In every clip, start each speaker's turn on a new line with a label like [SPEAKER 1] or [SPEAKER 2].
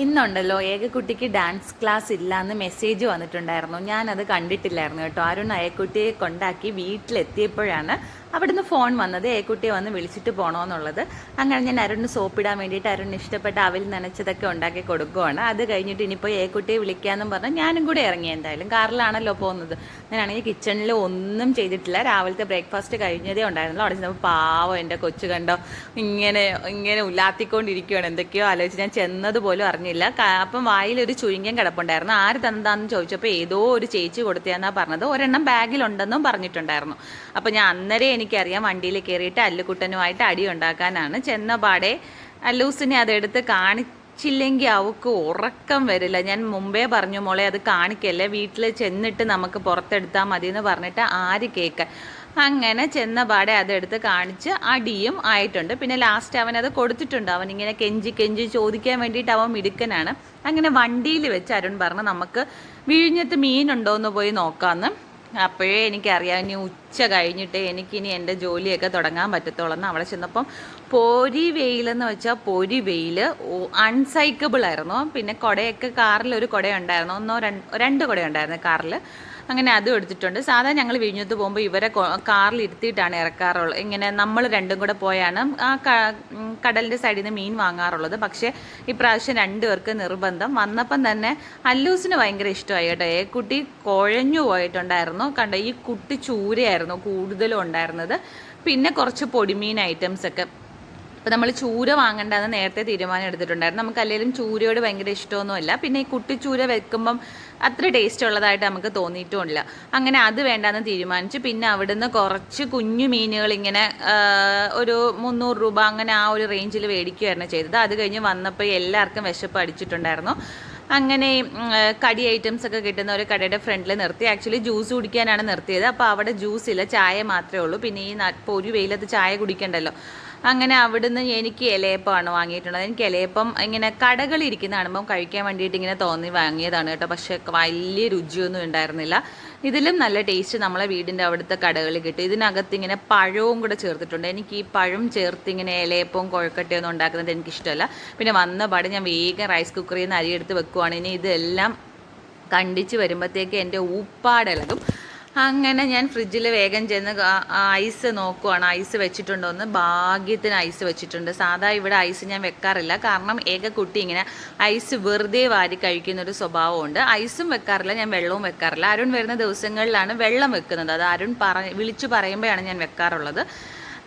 [SPEAKER 1] ഇന്നുണ്ടല്ലോ ഏകക്കുട്ടിക്ക് dance class ഇല്ല എന്ന് message വന്നിട്ടുണ്ടായിരുന്നു. ഞാനത് കണ്ടിട്ടില്ലായിരുന്നു കേട്ടോ. അരുൺ ഏകക്കുട്ടിയെ കൊണ്ടാക്കി വീട്ടിലെത്തിയപ്പോഴാണ് അവിടുന്ന് ഫോൺ വന്നത് ഏക്കുട്ടിയെ വന്ന് വിളിച്ചിട്ട് പോകണമെന്നുള്ളത് അങ്ങനെ ഞാൻ അരുണിന് സോപ്പിടാൻ വേണ്ടിയിട്ട് അരുണിന് ഇഷ്ടപ്പെട്ട അവൽ നനച്ചതൊക്കെ ഉണ്ടാക്കി കൊടുക്കുവാണ്. അത് കഴിഞ്ഞിട്ട് ഇനിയിപ്പോൾ ഏക്കുട്ടിയെ വിളിക്കാമെന്നും പറഞ്ഞാൽ ഞാനും കൂടെ ഇറങ്ങി എന്തായാലും. കാറിലാണല്ലോ പോകുന്നത്. ഞാനാണെങ്കിൽ കിച്ചണിൽ ഒന്നും ചെയ്തിട്ടില്ല. രാവിലത്തെ ബ്രേക്ക്ഫാസ്റ്റ് കഴിഞ്ഞതേ ഉണ്ടായിരുന്നല്ലോ അവിടെ ചെന്നപ്പോൾ പാവം എന്റെ കൊച്ചു കണ്ടോ ഇങ്ങനെ ഇങ്ങനെ ഉല്ലാത്തിക്കൊണ്ടിരിക്കുകയാണ് എന്തൊക്കെയോ ആലോചിച്ച് ഞാൻ ചെന്നത് പോലും അറിഞ്ഞില്ല. അപ്പം വായിലൊരു ചുരുങ്ങൻ കിടപ്പുണ്ടായിരുന്നു. ആര് തന്നതാന്ന് ചോദിച്ചപ്പോൾ ഏതോ ഒരു ചേച്ചി കൊടുത്തതെന്നാണ് പറഞ്ഞത്. ഒരെണ്ണം ബാഗിലുണ്ടെന്നും പറഞ്ഞിട്ടുണ്ടായിരുന്നു. അപ്പം ഞാൻ അന്നേരം എനിക്കറിയാം. വണ്ടിയിൽ കയറിയിട്ട് അല്ലുകുട്ടനുമായിട്ട് അടി ഉണ്ടാക്കാനാണ്. ചെന്ന പാടെ അല്ലൂസിനെ അതെടുത്ത് കാണിച്ചില്ലെങ്കിൽ അവൾക്ക് ഉറക്കം വരില്ല. ഞാൻ മുമ്പേ പറഞ്ഞു മോളെ അത് കാണിക്കല്ലേ? വീട്ടിൽ ചെന്നിട്ട് നമുക്ക് പുറത്തെടുത്താൽ മതി എന്ന് പറഞ്ഞിട്ട് ആര് കേൾക്കാൻ അങ്ങനെ ചെന്ന പാടെ അതെടുത്ത് കാണിച്ച് അടിയും ആയിട്ടുണ്ട്. പിന്നെ ലാസ്റ്റ് അവൻ അത് കൊടുത്തിട്ടുണ്ട്. അവൻ ഇങ്ങനെ കെഞ്ചി കെഞ്ചി ചോദിക്കാൻ വേണ്ടിയിട്ട് അവൻ മിടുക്കനാണ്. അങ്ങനെ വണ്ടിയിൽ വെച്ച് അരുൺ പറഞ്ഞു നമുക്ക് വിഴിഞ്ഞത്ത് മീനുണ്ടോ എന്ന് പോയി നോക്കാമെന്ന് അപ്പോഴേ എനിക്കറിയാം ഇനി ഉച്ച കഴിഞ്ഞിട്ട് എനിക്കിനി എന്റെ ജോലിയൊക്കെ തുടങ്ങാൻ പറ്റത്തുള്ളൂ. അവിടെ ചെന്നപ്പം പൊരി വെയിലെന്ന് വെച്ചാൽ പൊരി വെയിൽ അൺസൈക്കബിൾ ആയിരുന്നു പിന്നെ കുടയൊക്കെ കാറിൽ ഒരു കുട ഉണ്ടായിരുന്നു ഒന്നോ രണ്ട് രണ്ട് കുട ഉണ്ടായിരുന്നു കാറിൽ അങ്ങനെ അതും എടുത്തിട്ടുണ്ട്. സാധാരണ ഞങ്ങൾ വിഴിഞ്ഞത്ത് പോകുമ്പോൾ ഇവരെ കാറിൽ ഇരുത്തിയിട്ടാണ് ഇറക്കാറുള്ളത്. ഇങ്ങനെ നമ്മൾ രണ്ടും കൂടെ പോയാണ്. ആ കടലിന്റെ സൈഡിൽ നിന്ന് മീൻ വാങ്ങാറുള്ളത്. പക്ഷേ ഇപ്രാവശ്യം രണ്ടുപേർക്ക് നിർബന്ധം. വന്നപ്പം തന്നെ അല്ലൂസിന് ഭയങ്കര ഇഷ്ടമായി കേട്ടോ. ഏ കുട്ടി കുഴഞ്ഞു പോയിട്ടുണ്ടായിരുന്നു. കണ്ട ഈ കുട്ടി ചൂരയായിരുന്നു കൂടുതലും ഉണ്ടായിരുന്നത്. പിന്നെ കുറച്ച് പൊടിമീൻ ഐറ്റംസ് ഒക്കെ അപ്പോൾ നമ്മൾ ചൂര വാങ്ങണ്ടെന്ന് നേരത്തെ തീരുമാനം എടുത്തിട്ടുണ്ടായിരുന്നു. നമുക്ക് അല്ലെങ്കിലും ചൂരയോട് ഭയങ്കര ഇഷ്ടമൊന്നുമല്ല. പിന്നെ ഈ കുട്ടി ചൂര വെക്കുമ്പം അത്ര ടേസ്റ്റ് ഉള്ളതായിട്ട് നമുക്ക് തോന്നിയിട്ടുമില്ല. അങ്ങനെ അത് വേണ്ടാന്ന് തീരുമാനിച്ചു. പിന്നെ അവിടുന്ന് കുറച്ച് കുഞ്ഞു മീനുകൾ ഇങ്ങനെ ഒരു മുന്നൂറ് രൂപ അങ്ങനെ ആ ഒരു റേഞ്ചിൽ മേടിക്കുകയായിരുന്നു ചെയ്തത്. അത് കഴിഞ്ഞ് വന്നപ്പോൾ എല്ലാവർക്കും വിശപ്പ് അടിച്ചിട്ടുണ്ടായിരുന്നു. അങ്ങനെ കടി ഐറ്റംസ് ഒക്കെ കിട്ടുന്ന ഒരു കടയുടെ ഫ്രണ്ടിൽ നിർത്തി. ആക്ച്വലി ജ്യൂസ് കുടിക്കാനാണ് നിർത്തിയത്. അപ്പോൾ അവിടെ ജ്യൂസ് ഇല്ല ചായ മാത്രമേ ഉള്ളൂ. പിന്നെ ഈ ഇപ്പോൾ ഒരു വെയിലത്ത് ചായ കുടിക്കണ്ടല്ലോ. അങ്ങനെ അവിടുന്ന് എനിക്ക് ഇലയപ്പമാണ് വാങ്ങിയിട്ടുള്ളത്. എനിക്ക് ഇലയപ്പം ഇങ്ങനെ കടകളിരിക്കുന്ന കാണുമ്പം കഴിക്കാൻ വേണ്ടിയിട്ട് ഇങ്ങനെ തോന്നി വാങ്ങിയതാണ് കേട്ടോ. പക്ഷേ വലിയ രുചിയൊന്നും ഉണ്ടായിരുന്നില്ല. ഇതിലും നല്ല ടേസ്റ്റ് നമ്മളെ വീടിന്റെ അവിടുത്തെ കടകളിൽ കിട്ടും. ഇതിനകത്ത് ഇങ്ങനെ പഴവും കൂടെ ചേർത്തിട്ടുണ്ട്. എനിക്ക് ഈ പഴം ചേർത്ത് ഇങ്ങനെ ഇലയപ്പവും കുഴക്കട്ടയൊന്നും ഉണ്ടാക്കുന്നത് എനിക്കിഷ്ടമല്ല. പിന്നെ വന്ന പാടെ ഞാൻ വേഗം റൈസ് കുക്കറിൽ നിന്ന് അരിയെടുത്ത് വെക്കുവാണ്. ഇനി ഇതെല്ലാം കണ്ടിച്ച് വരുമ്പോഴത്തേക്ക് എന്റെ ഊപ്പാടിളകും അങ്ങനെ ഞാൻ ഫ്രിഡ്ജിൽ വേഗം ചെന്ന് ഐസ് നോക്കുവാണ്. ഐസ് വെച്ചിട്ടുണ്ടോ എന്ന് ഭാഗ്യത്തിന് ഐസ് വെച്ചിട്ടുണ്ട്. സാധാ ഇവിടെ ഐസ് ഞാൻ വെക്കാറില്ല. കാരണം ഏക കുട്ടി ഇങ്ങനെ ഐസ് വെറുതെ വാരി കഴിക്കുന്ന ഒരു സ്വഭാവമുണ്ട്. ഐസും വെക്കാറില്ല ഞാൻ വെള്ളവും വെക്കാറില്ല. അരുൺ വരുന്ന ദിവസങ്ങളിലാണ് വെള്ളം വെക്കുന്നത്. അത് അരുൺ പറ വിളിച്ചു പറയുമ്പോഴാണ് ഞാൻ വെക്കാറുള്ളത്.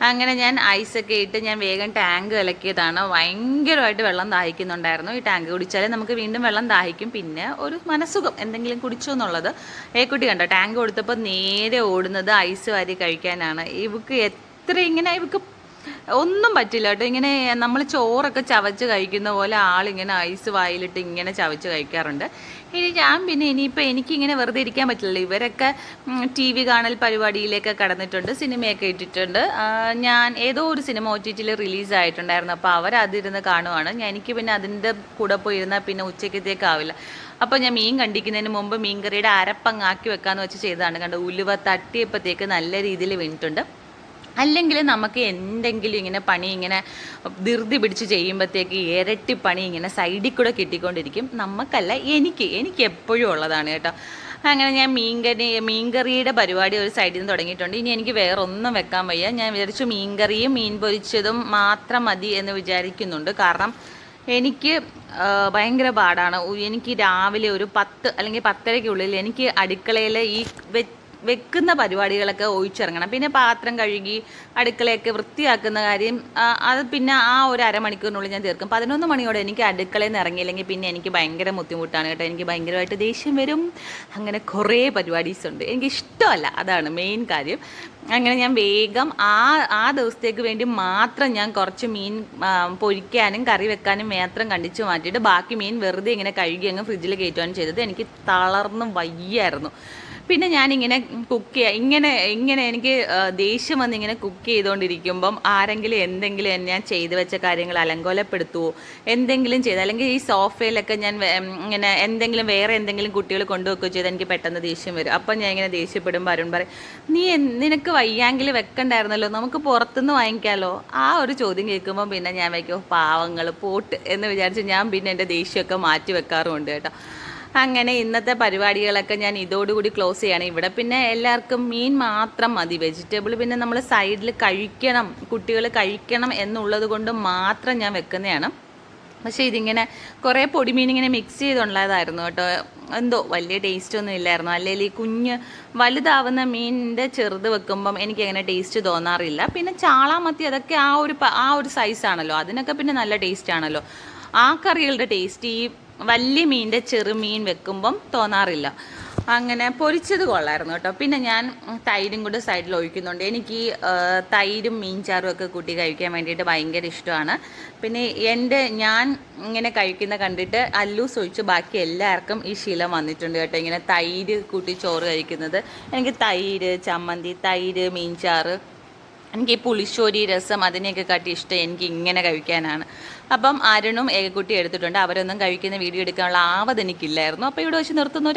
[SPEAKER 1] അങ്ങനെ ഞാൻ ഐസൊക്കെ ഇട്ട് ഞാൻ വേഗം ടാങ്ക് ഇളക്കിയതാണ് ഭയങ്കരമായിട്ട് വെള്ളം ദാഹിക്കുന്നുണ്ടായിരുന്നു. ഈ ടാങ്ക് കുടിച്ചാലേ നമുക്ക് വീണ്ടും വെള്ളം ദാഹിക്കും. പിന്നെ ഒരു മനസ്സുഖം. എന്തെങ്കിലും കുടിച്ചു എന്നുള്ളത്. ഏക്കുട്ടി കണ്ടോ? ടാങ്ക് കൊടുത്തപ്പോൾ നേരെ ഓടുന്നത് ഐസ് വാരി കഴിക്കാനാണ്. ഇവക്ക് എത്ര ഇങ്ങനെ ഇവക്ക് ഒന്നും പറ്റില്ല കേട്ടോ. ഇങ്ങനെ നമ്മൾ ചോറൊക്കെ ചവച്ച് കഴിക്കുന്ന പോലെ ആളിങ്ങനെ ഐസ് വായിലിട്ട് ഇങ്ങനെ ചവച്ച് കഴിക്കാറുണ്ട്. ഇനി ഞാൻ പിന്നെ ഇനിയിപ്പോൾ എനിക്കിങ്ങനെ വെറുതെ ഇരിക്കാൻ പറ്റില്ലല്ലോ. ഇവരൊക്കെ ടി വി കാണൽ പരിപാടിയിലേക്ക് കടന്നിട്ടുണ്ട് സിനിമയൊക്കെ ഇട്ടിട്ടുണ്ട്. ഞാൻ ഏതോ ഒരു സിനിമ ഒ ടി ടിയിൽ റിലീസായിട്ടുണ്ടായിരുന്നു. അപ്പോൾ അവരതിരുന്ന് കാണുവാണ്. ഞാൻ എനിക്ക് പിന്നെ അതിന്റെ കൂടെ പോയിരുന്നാൽ പിന്നെ ഉച്ചക്കത്തേക്കാവില്ല അപ്പോൾ ഞാൻ മീൻ കണ്ടിക്കുന്നതിന് മുമ്പ് മീൻകറിയുടെ അരപ്പങ്ങാക്കി വെക്കാമെന്ന് വെച്ച് ചെയ്തതാണ്. കണ്ടോ ഉലുവ തട്ടിയപ്പോഴത്തേക്ക് നല്ല രീതിയിൽ വീണിട്ടുണ്ട് അല്ലെങ്കിൽ നമുക്ക് എന്തെങ്കിലും ഇങ്ങനെ പണി ഇങ്ങനെ ധൃതി പിടിച്ച് ചെയ്യുമ്പോഴത്തേക്ക് ഇരട്ടി പണി ഇങ്ങനെ സൈഡിൽ കൂടെ കിട്ടിക്കൊണ്ടിരിക്കും. നമുക്കല്ല എനിക്ക് എനിക്ക് എപ്പോഴും ഉള്ളതാണ് കേട്ടോ. അങ്ങനെ ഞാൻ മീൻകറി മീൻകറിയുടെ പരിപാടി ഒരു സൈഡിൽ നിന്ന് തുടങ്ങിയിട്ടുണ്ട്. ഇനി എനിക്ക് വേറെ ഒന്നും വെക്കാൻ വയ്യ. ഞാൻ വിചാരിച്ചു മീൻകറിയും മീൻ പൊരിച്ചതും മാത്രം മതി എന്ന് വിചാരിക്കുന്നുണ്ട്. കാരണം എനിക്ക് ഭയങ്കര പാടാണ്. എനിക്ക് രാവിലെ ഒരു പത്ത് അല്ലെങ്കിൽ പത്തരയ്ക്കുള്ളിൽ എനിക്ക് അടുക്കളയിൽ ഈ വെക്കുന്ന പരിപാടികളൊക്കെ ഒഴിച്ചിറങ്ങണം. പിന്നെ പാത്രം കഴുകി അടുക്കളയൊക്കെ വൃത്തിയാക്കുന്ന കാര്യം അത് പിന്നെ ആ ഒരു അരമണിക്കൂറിനുള്ളിൽ ഞാൻ തീർക്കും. പതിനൊന്ന് മണിയോടെ എനിക്ക് അടുക്കളയിൽ നിന്ന് ഇറങ്ങിയില്ലെങ്കിൽ പിന്നെ എനിക്ക് ഭയങ്കര ബുദ്ധിമുട്ടാണ് കേട്ടോ. എനിക്ക് ഭയങ്കരമായിട്ട് ദേഷ്യം വരും. അങ്ങനെ കുറേ പരിപാടീസ് ഉണ്ട്. എനിക്ക് ഇഷ്ടമല്ല. അതാണ് മെയിൻ കാര്യം. അങ്ങനെ ഞാൻ വേഗം ആ ആ ദിവസത്തേക്ക് വേണ്ടി മാത്രം ഞാൻ കുറച്ച് മീൻ പൊരിക്കാനും കറി വെക്കാനും മാത്രം കണ്ടിച്ച് മാറ്റിയിട്ട് ബാക്കി മീൻ വെറുതെ ഇങ്ങനെ കഴുകി അങ്ങ് ഫ്രിഡ്ജിൽ കയറ്റുകയാണ് ചെയ്തത്. എനിക്ക് തളർന്നും വയ്യായിരുന്നു. പിന്നെ ഞാനിങ്ങനെ കുക്ക് ചെയ്യുക ഇങ്ങനെ ഇങ്ങനെ എനിക്ക് ദേഷ്യം വന്ന് ഇങ്ങനെ കുക്ക് ചെയ്തുകൊണ്ടിരിക്കുമ്പം ആരെങ്കിലും എന്തെങ്കിലും ഞാൻ ചെയ്തു വെച്ച കാര്യങ്ങൾ അലങ്കോലപ്പെടുത്തുമോ എന്തെങ്കിലും ചെയ്ത് അല്ലെങ്കിൽ ഈ സോഫയിലൊക്കെ ഞാൻ ഇങ്ങനെ എന്തെങ്കിലും വേറെ എന്തെങ്കിലും കുട്ടികൾ കൊണ്ടുവെക്കുകയോ ചെയ്താൽ എനിക്ക് പെട്ടെന്ന് ദേഷ്യം വരും. അപ്പം ഞാൻ ഇങ്ങനെ ദേഷ്യപ്പെടുമ്പോൾ അരുൺ പറയും നീ നിനക്ക് വയ്യാങ്കിൽ വെക്കണ്ടായിരുന്നല്ലോ നമുക്ക് പുറത്തുനിന്ന് വാങ്ങിക്കാമല്ലോ ആ ഒരു ചോദ്യം കേൾക്കുമ്പോൾ പിന്നെ ഞാൻ വയ്ക്കും പാവങ്ങൾ പോട്ട് എന്ന് വിചാരിച്ച് ഞാൻ പിന്നെ എന്റെ ദേഷ്യമൊക്കെ മാറ്റി വെക്കാറുമുണ്ട് കേട്ടോ. അങ്ങനെ ഇന്നത്തെ പരിപാടികളൊക്കെ ഞാൻ ഇതോടുകൂടി ക്ലോസ് ചെയ്യണം. ഇവിടെ പിന്നെ എല്ലാവർക്കും മീൻ മാത്രം മതി. വെജിറ്റബിൾ പിന്നെ നമ്മൾ സൈഡിൽ കഴിക്കണം കുട്ടികൾ കഴിക്കണം എന്നുള്ളത് കൊണ്ട് മാത്രം ഞാൻ വെക്കുന്നതാണ്. പക്ഷേ ഇതിങ്ങനെ കുറേ പൊടിമീൻ ഇങ്ങനെ മിക്സ് ചെയ്തുള്ളതായിരുന്നു കേട്ടോ. എന്തോ വലിയ ടേസ്റ്റ് ഒന്നും ഇല്ലായിരുന്നു. അല്ലെങ്കിൽ ഈ കുഞ്ഞ് വലുതാവുന്ന മീനിന്റെ ചെറുത് വെക്കുമ്പം എനിക്ക് അങ്ങനെ ടേസ്റ്റ് തോന്നാറില്ല. പിന്നെ ചാളാമത്തി അതൊക്കെ ആ ഒരു ആ ഒരു സൈസാണല്ലോ അതിനൊക്കെ പിന്നെ നല്ല ടേസ്റ്റ് ആണല്ലോ. ആ കറികളുടെ ടേസ്റ്റ് ഈ വലിയ മീനിന്റെ ചെറുമീൻ വെക്കുമ്പം തോന്നാറില്ല. അങ്ങനെ പൊരിച്ചത് കൊള്ളായിരുന്നു കേട്ടോ. പിന്നെ ഞാൻ തൈരും കൂടെ സൈഡിൽ ഒഴിക്കുന്നുണ്ട്. എനിക്ക് തൈരും മീൻചാറും ഒക്കെ കൂട്ടി കഴിക്കാൻ വേണ്ടിയിട്ട് ഭയങ്കര ഇഷ്ടമാണ്. പിന്നെ എന്റെ ഞാൻ ഇങ്ങനെ കഴിക്കുന്ന കണ്ടിട്ട് അല്ലൂസ് ഒഴിച്ച് ബാക്കി എല്ലാവർക്കും ഈ ശീലം വന്നിട്ടുണ്ട് കേട്ടോ. ഇങ്ങനെ തൈര് കൂട്ടി ചോറ് കഴിക്കുന്നത്. എനിക്ക് തൈര് ചമ്മന്തി തൈര് മീൻചാറ് എനിക്ക് ഈ പുളിശ്ശേരി രസം അതിനെയൊക്കെ കാട്ടി ഇഷ്ടം എനിക്ക് ഇങ്ങനെ കഴിക്കാനാണ്. അപ്പം അരുണും ഏകക്കുട്ടി എടുത്തിട്ടുണ്ട്. അവരൊന്നും കഴിക്കുന്ന വീഡിയോ എടുക്കാനുള്ള ആവത് എനിക്കില്ലായിരുന്നു. അപ്പോൾ ഇവിടെ വെച്ച് നിർത്തുന്നു.